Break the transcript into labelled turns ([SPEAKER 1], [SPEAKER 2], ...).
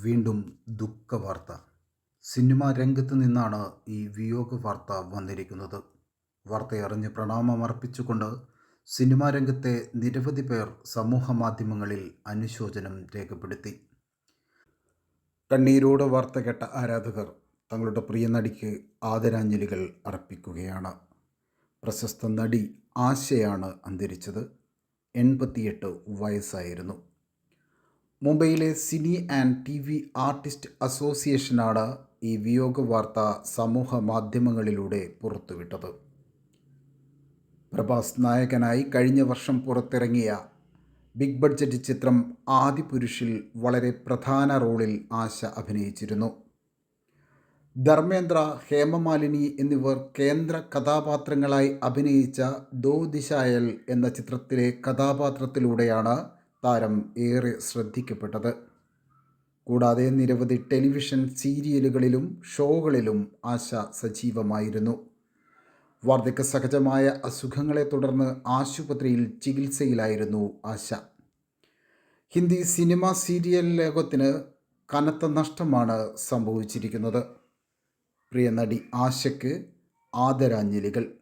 [SPEAKER 1] വീണ്ടും ദുഃഖവാർത്ത. സിനിമാ രംഗത്ത് നിന്നാണ് ഈ വിയോഗ വാർത്ത വന്നിരിക്കുന്നത്. വാർത്തയറിഞ്ഞ് പ്രണാമമർപ്പിച്ചുകൊണ്ട് സിനിമാ രംഗത്തെ നിരവധി പേർ സമൂഹ മാധ്യമങ്ങളിൽ അനുശോചനം രേഖപ്പെടുത്തി. കണ്ണീരോട് വാർത്ത കേട്ട ആരാധകർ തങ്ങളുടെ പ്രിയ നടിക്ക് ആദരാഞ്ജലികൾ അർപ്പിക്കുകയാണ്. പ്രശസ്ത നടി ആശയാണ് അന്തരിച്ചത്. എൺപത്തിയെട്ട് വയസ്സായിരുന്നു. മുംബൈയിലെ cine and T V artist അസോസിയേഷനാണ് ഈ വിയോഗ വാർത്ത സമൂഹ മാധ്യമങ്ങളിലൂടെ പുറത്തുവിട്ടത്. പ്രഭാസ് നായകനായി കഴിഞ്ഞ വർഷം പുറത്തിറങ്ങിയ ബിഗ് ബഡ്ജറ്റ് ചിത്രം ആദിപുരുഷിൽ വളരെ പ്രധാന റോളിൽ ആശ അഭിനയിച്ചിരുന്നു. ധർമ്മേന്ദ്ര ഹേമമാലിനി എന്നിവർ കേന്ദ്ര കഥാപാത്രങ്ങളായി അഭിനയിച്ച ദോ ദിശായൽ എന്ന ചിത്രത്തിലെ കഥാപാത്രത്തിലൂടെയാണ് താരം ഏറെ ശ്രദ്ധിക്കപ്പെട്ടത്. കൂടാതെ നിരവധി ടെലിവിഷൻ സീരിയലുകളിലും ഷോകളിലും ആശ സജീവമായിരുന്നു. വാർദ്ധക്യ സഹജമായ അസുഖങ്ങളെ തുടർന്ന് ആശുപത്രിയിൽ ചികിത്സയിലായിരുന്നു ആശ. ഹിന്ദി സിനിമ സീരിയൽ ലോകത്തിന് കനത്ത നഷ്ടമാണ് സംഭവിച്ചിരിക്കുന്നത്. പ്രിയ നടി ആശയ്ക്ക് ആദരാഞ്ജലികൾ.